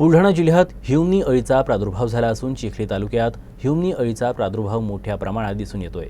बुलढाणा जिल्ह्यात ह्युमनी अळीचा प्रादुर्भाव झाला असून चिखली तालुक्यात ह्युमनी अळीचा प्रादुर्भाव मोठ्या प्रमाणात दिसून येतोय.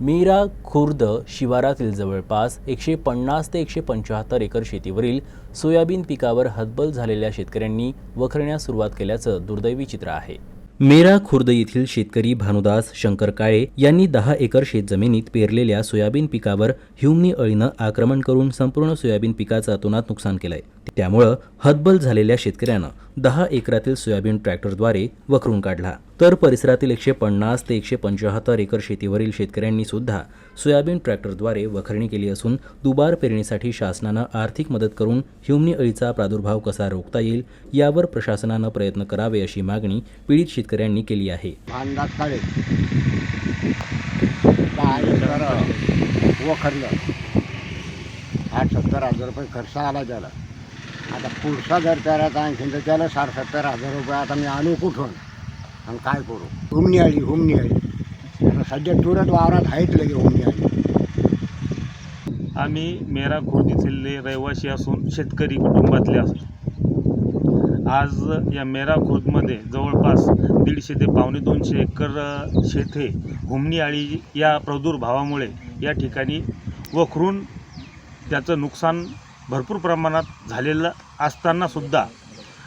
मीरा खुर्द शिवारातील जवळपास एकशे पन्नास ते एकशे पंच्याहत्तर एकर शेतीवरील सोयाबीन पिकावर हतबल झालेल्या शेतकऱ्यांनी वखरण्यास सुरुवात केल्याचं दुर्दैवी चित्र आहे. मेरा खुर्द येथील शेतकरी भानुदास शंकर काळे यांनी दहा एकर शेतजमिनीत पेरलेल्या सोयाबीन पिकावर ह्युमनी अळीनं आक्रमण करून संपूर्ण सोयाबीन पिकाचं अतोनात नुकसान केलंय. त्यामुळं हतबल झालेल्या शेतकऱ्यानं दहा एकरातील सोयाबीन ट्रॅक्टरद्वारे वखरून काढला. तर परिसरातील एकशे पन्नास ते एकशे पंचाहत्तर एकर शेतीवरील शेतकऱ्यांनी सुद्धा सोयाबीन ट्रॅक्टरद्वारे वखरणी केली असून दुबार पेरणीसाठी शासनानं आर्थिक मदत करून ह्युमनी अळीचा प्रादुर्भाव कसा रोखता येईल यावर प्रशासनानं प्रयत्न करावे अशी मागणी पीडित शेतकऱ्यांनी केली आहे. वखरलं. आठ सत्तर हजार रुपये खर्च आला त्याला. आता पुढचा जर पेरायचा आणखीन तर त्याला साठ सत्तर हजार रुपये. आता मी आणू कुठून? आणि काय करू? हुमणी आली हुमणी आली. सध्या तुरंत वावरात आहेत लगे हुमणी आली. आम्ही मेरा खुर्द येथील रहिवासी असून शेतकरी कुटुंबातले असतो. आज या मेरा खुर्दमध्ये जवळपास दीडशे ते पावणे दोनशे एकर अ, शेत हे हुमणी आळी या प्रादुर्भावामुळे या ठिकाणी वखरून त्याचं नुकसान भरपूर प्रमाणात झालेलं असतानासुद्धा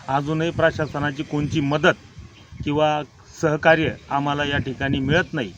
अजूनही प्रशासनाची कोणची मदत किंवा सहकार्य आम्हाला या ठिकाणी मिळत नाही.